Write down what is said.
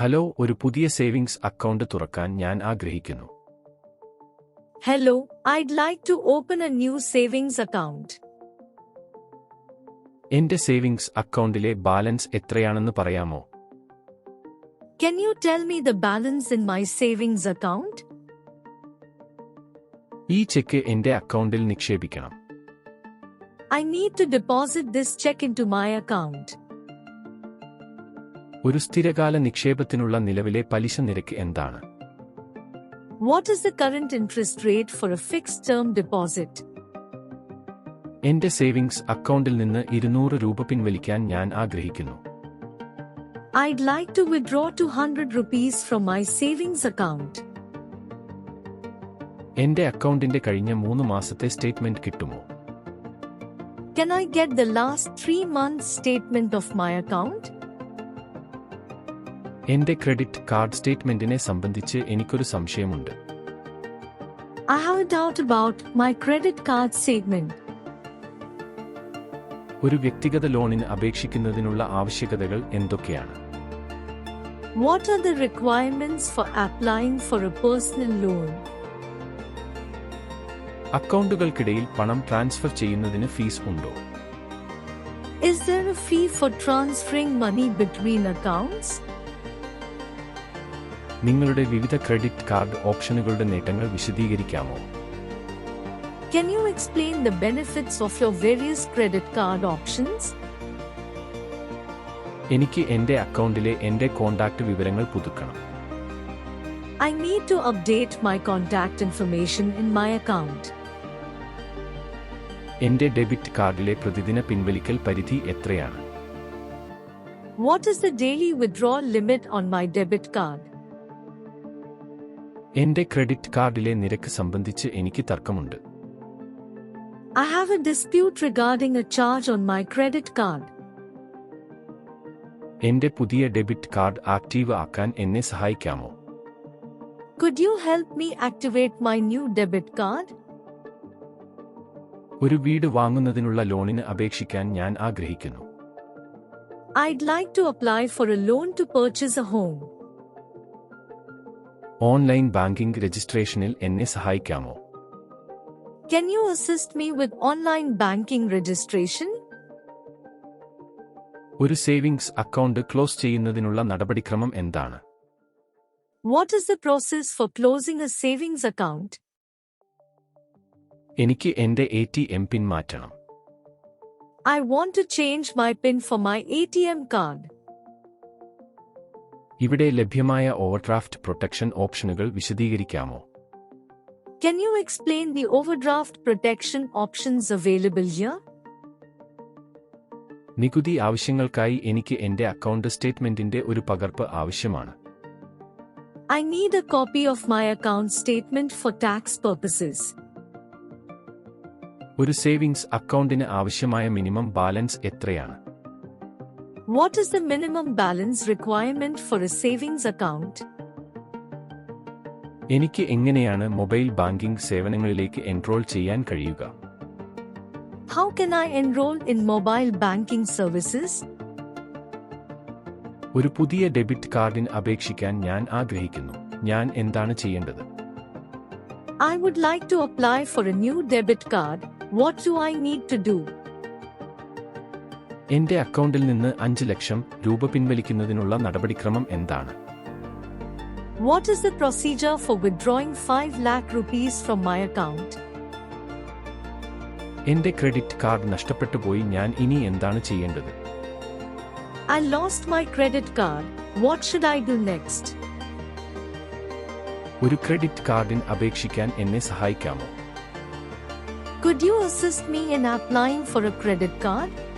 Hello ഒരു പുതിയ savings account തുറക്കാൻ ഞാൻ ആഗ്രഹിക്കുന്നു. Hello I'd like to open a new savings account എന്റെ സേവിംഗ്സ് അക്കൗണ്ടിലെ ബാലൻസ് എത്രയാണെന്ന് പറയാമോ? Can you tell me the balance in my savings account ഈ ചെക്ക് എന്റെ അക്കൗണ്ടിൽ നിക്ഷേപിക്കണം. I need to deposit this cheque into my account ഒരു സ്ഥിരകാല നിക്ഷേപത്തിനുള്ള നിലവിലെ പലിശ നിരക്ക് എന്താണ് What is the current interest rate for a fixed term deposit? എന്റെ സേവിങ്സ് അക്കൗണ്ടിൽ നിന്ന് ഇരുന്നൂറ് രൂപ പിൻവലിക്കാൻ ഞാൻ ആഗ്രഹിക്കുന്നു I'd like to withdraw 200 rupees from my savings account. എന്റെ അക്കൗണ്ടിന്റെ കഴിഞ്ഞ മൂന്ന് മാസത്തെ സ്റ്റേറ്റ്മെന്റ് കിട്ടുമോ Can I get the last three months statement of my account? എന്റെ ക്രെഡിറ്റ് കാർഡ് സ്റ്റേറ്റ്മെന്റിനെ സംബന്ധിച്ച് എനിക്കൊരു സംശയമുണ്ട് I have a doubt about my credit card statement. ഒരു വ്യക്തിഗത ലോണിന് അപേക്ഷിക്കുന്നതിനുള്ള ആവശ്യകതകൾ എന്തൊക്കെയാണ് What are the requirements for applying for a personal loan? അക്കൗണ്ടുകൾക്കിടയിൽ പണം ട്രാൻസ്ഫർ ചെയ്യുന്നതിന് ഫീസ് ഉണ്ടോ Is there a fee for transferring money between accounts? നിങ്ങളുടെ വിവിധ ക്രെഡിറ്റ് കാർഡ് ഓപ്ഷനുകളുടെ നേട്ടങ്ങൾ വിശദീകരിക്കാമോ Can you explain the benefits of your various credit card options? എനിക്ക് എന്റെ അക്കൗണ്ടിലെ എന്റെ കോൺടാക്റ്റ് വിവരങ്ങൾ പുതുക്കണം I need to update my contact information in my account. എന്റെ ഡെബിറ്റ് കാർഡിലെ പ്രതിദിന പിൻവലിക്കൽ പരിധി എത്രയാണ് What is the daily withdrawal limit on my debit card? എന്റെ ക്രെഡിറ്റ് കാർഡിലെ നിരക്ക് സംബന്ധിച്ച് എനിക്ക് തർക്കമുണ്ട് I have a dispute regarding a charge on my credit card. എന്റെ പുതിയ ഡെബിറ്റ് കാർഡ് ആക്റ്റീവ് ആക്കാൻ എന്നെ സഹായിക്കാമോ Could you help me activate my new debit card? ഒരു വീട് വാങ്ങുന്നതിനുള്ള ലോണിന് അപേക്ഷിക്കാൻ ഞാൻ ആഗ്രഹിക്കുന്നു I'd like to apply for a loan to purchase a home. Online banking രജിസ്ട്രേഷനിൽ എന്നെ സഹായിക്കാമോ Can you assist me with online banking registration? ഒരു സേവിങ്സ് അക്കൗണ്ട് ക്ലോസ് ചെയ്യുന്നതിനുള്ള നടപടിക്രമം എന്താണ് What is the process for closing a savings account? എനിക്ക് എന്റെ A T M PIN മാറ്റണം I want to change my PIN for my ATM card. ഇവിടെ ലഭ്യമായ overdraft protection ഓപ്ഷനുകൾ വിശദീകരിക്കാമോ Can you explain the overdraft protection options available here? നികുതി ആവശ്യങ്ങൾക്കായി എനിക്ക് എന്റെ അക്കൗണ്ട് സ്റ്റേറ്റ്മെന്റിന്റെ ഒരു പകർപ്പ് ആവശ്യമാണ് I need a copy of my account statement for tax purposes. ഒരു സേവിംഗ്സ് അക്കൗണ്ടിന് ആവശ്യമായ മിനിമം ബാലൻസ് എത്രയാണ് What is the minimum balance requirement for a savings account? എനിക്ക് എങ്ങനെയാണ് മൊബൈൽ ബാങ്കിംഗ് സേവനങ്ങളിലേക്ക് എൻറോൾ ചെയ്യാൻ കഴിയുക How can I enroll in mobile banking services? ഒരു പുതിയ ഡെബിറ്റ് കാർഡിന് അപേക്ഷിക്കാൻ ഞാൻ ആഗ്രഹിക്കുന്നു ഞാൻ എന്താണ് ചെയ്യേണ്ടത് I would like to apply for a new debit card. What do I need to do? എന്റെ അക്കൗണ്ടിൽ നിന്ന് അഞ്ച് ലക്ഷം രൂപ പിൻവലിക്കുന്നതിനുള്ള നടപടിക്രമം എന്താണ്? What is the procedure for withdrawing five lakh rupees from my account എന്റെ ക്രെഡിറ്റ് കാർഡ് നഷ്ടപ്പെട്ടു പോയി ഞാൻ ഇനി എന്താണ് ചെയ്യേണ്ടത്? I lost my credit card what should I do next ഒരു ക്രെഡിറ്റ് കാർഡിന് അപേക്ഷിക്കാൻ എന്നെ സഹായിക്കാമോ? Could you assist me in apply for a credit card